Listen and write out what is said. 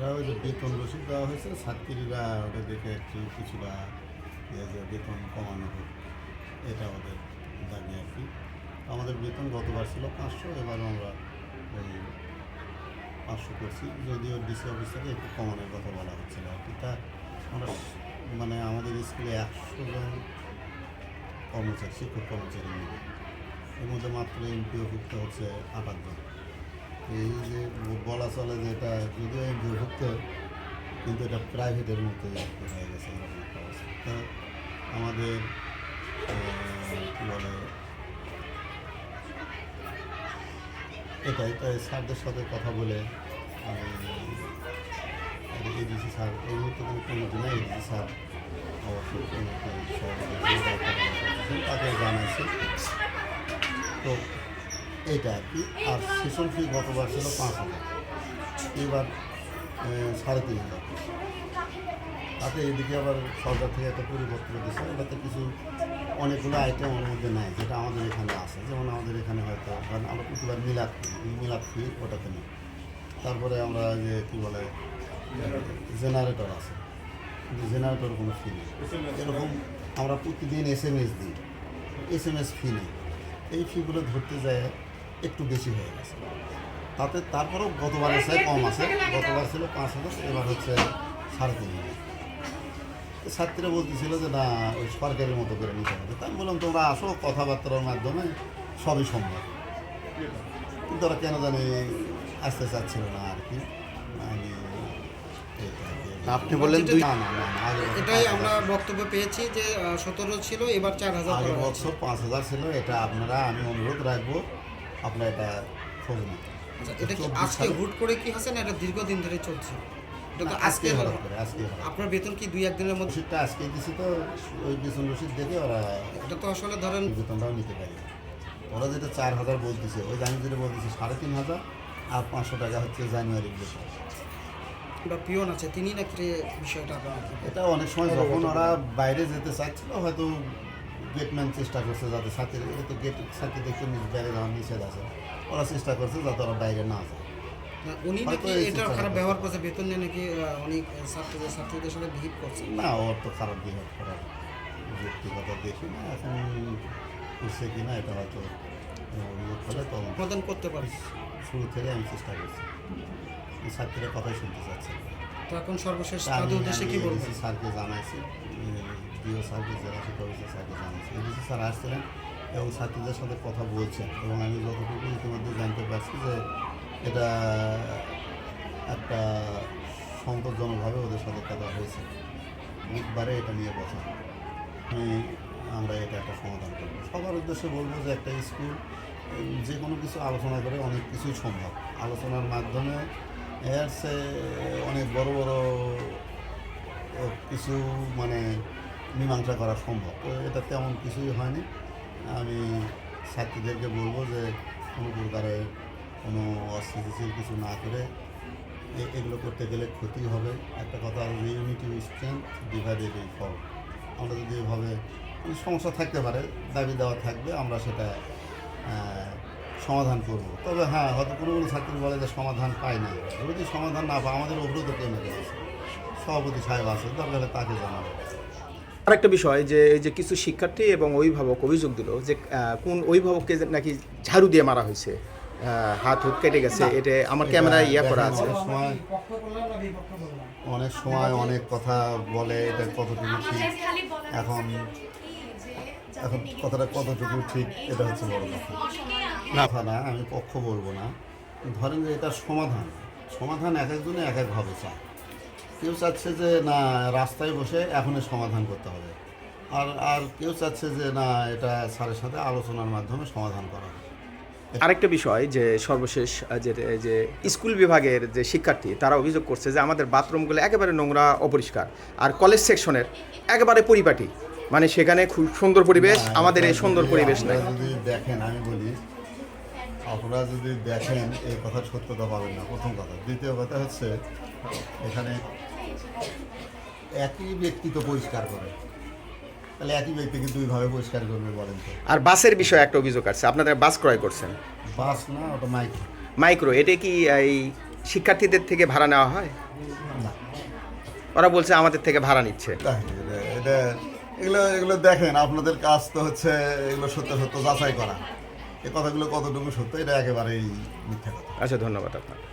এটা ওই যে বেতন রসিদ দেওয়া হয়েছে, ছাত্রীরা ওটা দেখে একটু কিছুটা বেতন কমানো হোক, এটা ওদের দাবি আর কি। আমাদের বেতন গতবার ছিল পাঁচশো এবার আমরা ওই পাঁচশো করছি। যদিও ডিসি অফিস থেকে একটু কমানোর কথা বলা হচ্ছিল আর কি। তা আমরা মানে আমাদের স্কুলে একশো জন কর্মচারী, শিক্ষক কর্মচারী এর মধ্যে মাত্র এমপিওভুক্ত হচ্ছে আটাশ জন। এই যে বলা চলে যে এটা যদিও এমপিওভুক্ত কিন্তু এটা প্রাইভেটের মতো হয়ে গেছে এরকম একটা অবস্থা। আমাদের কী বলে, এটাই, তাই স্যারদের সাথে কথা বলে এডিসি স্যার, এই মুহূর্তে কোনো কমিটি নেই এডিসি স্যার। অবশ্যই কমিটি তাকে জানাইছে। তো এইটা আর কি? আর সেশন ফি গতবার ছিল পাঁচ হাজার। এবার সাড়ে তিন হাজার। তাতে এদিকে আবার সরকার থেকে একটা পরিবর্তন দিচ্ছে এটাতে কিছু অনেকগুলো আইটেম ওর মধ্যে নাই, যেটা আমাদের এখানে আছে। যেমন আমাদের এখানে হয়তো কারণ আমরা প্রতিবার মিলাদ ফি মিলাদ ফি ওটাতে নেই। তারপরে আমরা যে, কী বলে জেনারেটর আছে। কিন্তু জেনারেটর কোনো ফি নেই। এরকম আমরা প্রতিদিন এস এম এস দিই। এস এম এস ফি নেই। এই ফিগুলো ধরতে যায় একটু বেশি হয়ে গেছে। তাতে তারপরেও গতবার এসে কম আছে। গতবার ছিল পাঁচ হাজার এবার হচ্ছে সাড়ে তিন হাজার। তো ছাত্রীরা বলতেছিল যে না ওই সরকারের মতো করে নিতে হবে। তাই আমি বললাম তোমরা আসো কথাবার্তার মাধ্যমে সবই সম্ভব। কিন্তু ওরা কেন জানি আসতে চাচ্ছিল না আর কি। আর আপনি বললেন দুই- না না না এটাই আমরা বক্তব্য পেয়েছি যে সতেরো ছিল এবার চার হাজার বছর পাঁচ হাজার ছিল এটা আপনারা আমি অনুরোধ রাখব আপনারা এটা খোঁজ নিন আচ্ছা, এটা কি আজকে হুট করে কি হচ্ছে না এটা দীর্ঘদিন ধরে চলছে? এটা তো আজকে আপনার বেতন কি দুই একদিনের মধ্যে? রসিদটা আজকে দিছি তো ওই বেতন রসিদ দেখে ওরা এটা তো আসলে ধরেন বেতনটাও নিতে পারি। ওরা যেটা চার হাজার বলতেছে ওই আমি যেটা বলতেছি সাড়ে তিন হাজার আর পাঁচশো টাকা হচ্ছে জানুয়ারি বেতন। বা পিয়ন আছে তিনি নাকি বিষয়টা এটা অনেক সময় যখন ওরা বাইরে যেতে চাচ্ছিল হয়তো গেটম্যান চেষ্টা করছে যাতে ছাত্রী এটা তো গেট ছাত্রীদেরকে নিজ বাইরে যাওয়ার নিষেধ আছে। ওরা চেষ্টা করছে যাতে ওরা বাইরে না যায়। উনি নাকি এটা খারাপ ব্যবহার করছে বেতন নিয়ে নাকি অনেক ছাত্রদের ছাত্রীদের সাথে বিহিত করছে। না ওর তো খারাপ বিহেভ করার ব্যক্তিগত দেখি না এখন করছে কি না এটা হয়তো অভিযোগ করে সমাধান করতে পারে। শুরু থেকে আমি চেষ্টা করছি। ছাত্রীরা কথাই শুনতে চাচ্ছে তো এখন সর্বশেষ তাদের উদ্দেশ্যে কি বলবেন? স্যারকে জানাইছি ডিও স্যারকে জেলা শিক্ষা অফিসার স্যারকে জানাইছি এডিসি স্যার আসছিলেন এবং ছাত্রীদের সাথে কথা বলছেন এবং আমি যতটুকু ইতিমধ্যে জানতে পারছি যে এটা একটা সন্তোষজনকভাবে ওদের সাথে কথা হয়েছে। বুধবারে এটা নিয়ে বসা আমি, আমরা এটা একটা সমাধান করব। সবার উদ্দেশ্যে বলব যে একটা স্কুল, যে কোনো কিছু আলোচনা করে অনেক কিছুই সম্ভব। আলোচনার মাধ্যমে এর সে অনেক বড় বড় কিছু মানে মীমাংসা করা সম্ভব। তো এটা তেমন কিছুই হয়নি। আমি ছাত্রীদেরকে বলব যে, কোনো প্রকারে কোনো অস্থিতিশীল কিছু না করে এগুলো করতে গেলে ক্ষতি হবে। একটা কথা ইউনিটি স্ট্রেংথ ডিভাইডেড এই ফল আমরা যদি এভাবে সমস্যা থাকতে পারে, দাবি দেওয়া থাকবে, আমরা সেটা সমাধান করব। তবে হ্যাঁ হয়তো কোনো কোনো ছাত্রী বলে যে সমাধান পাই না। যদি সমাধান না পায়, আমাদের উপরেও তো আছে সভাপতি সাহেব আছে দরকার তাকে জানাব। আরেকটা বিষয় যে এই যে কিছু শিক্ষার্থী এবং অভিভাবক অভিযোগ দিল যে কোন অভিভাবককে যে নাকি ঝাড়ু দিয়ে মারা হয়েছে? হাত হুত কেটে গেছে এটা আমার ক্যামেরায় ইয়া করা আছে। অনেক সময় অনেক সময় অনেক কথা বলে এটা কতটুকু ঠিক? এখন এখন কথাটা কতটুকু ঠিক এটা হচ্ছে বড় কথা। না। না আমি পক্ষ বলব না। ধরেন যে এটা সমাধান। সমাধান এক একজনে এক একভাবে চায়। কেউ চাচ্ছে যে না রাস্তায় বসে এখনই সমাধান করতে হবে। আর আর কেউ চাচ্ছে যে না এটা স্যারের সাথে আলোচনার মাধ্যমে সমাধান করা হবে আরেকটা বিষয় যে সর্বশেষ যে যে স্কুল বিভাগের যে শিক্ষার্থী তারা অভিযোগ করছে যে আমাদের বাথরুমগুলো একেবারে নোংরা অপরিষ্কার। আর কলেজ সেকশনের একেবারে পরিপাটি। মানে সেখানে খুব সুন্দর পরিবেশ আমাদের এই সুন্দর পরিবেশ নাই। যদি দেখেন আমি বলি আপনারা যদি দেখেন এই কথা সত্যতা পাবেন না প্রথম কথা। দ্বিতীয় কথা হচ্ছে এখানে একই ব্যক্তি তো পরিষ্কার করে। তাহলে একই ব্যক্তিকে দুইভাবে পরিষ্কার করবে বলেন তো। আর বাসের বিষয়ে একটা অভিযোগ আছে আপনাদের বাস ক্রয় করছেন? বাস না ওটা মাইক মাইক্রো এটা কি এই শিক্ষার্থীদের থেকে ভাড়া নেওয়া হয়? না। ওরা বলছে আমাদের থেকে ভাড়া নিচ্ছে। এটা- এটা এগুলো এগুলো দেখেন আপনাদের কাজ তো হচ্ছে এগুলো সত্য সত্য যাচাই করা। এই কথাগুলো কতটুকু সত্য এটা একেবারেই মিথ্যা কথা। আচ্ছা ধন্যবাদ আপনার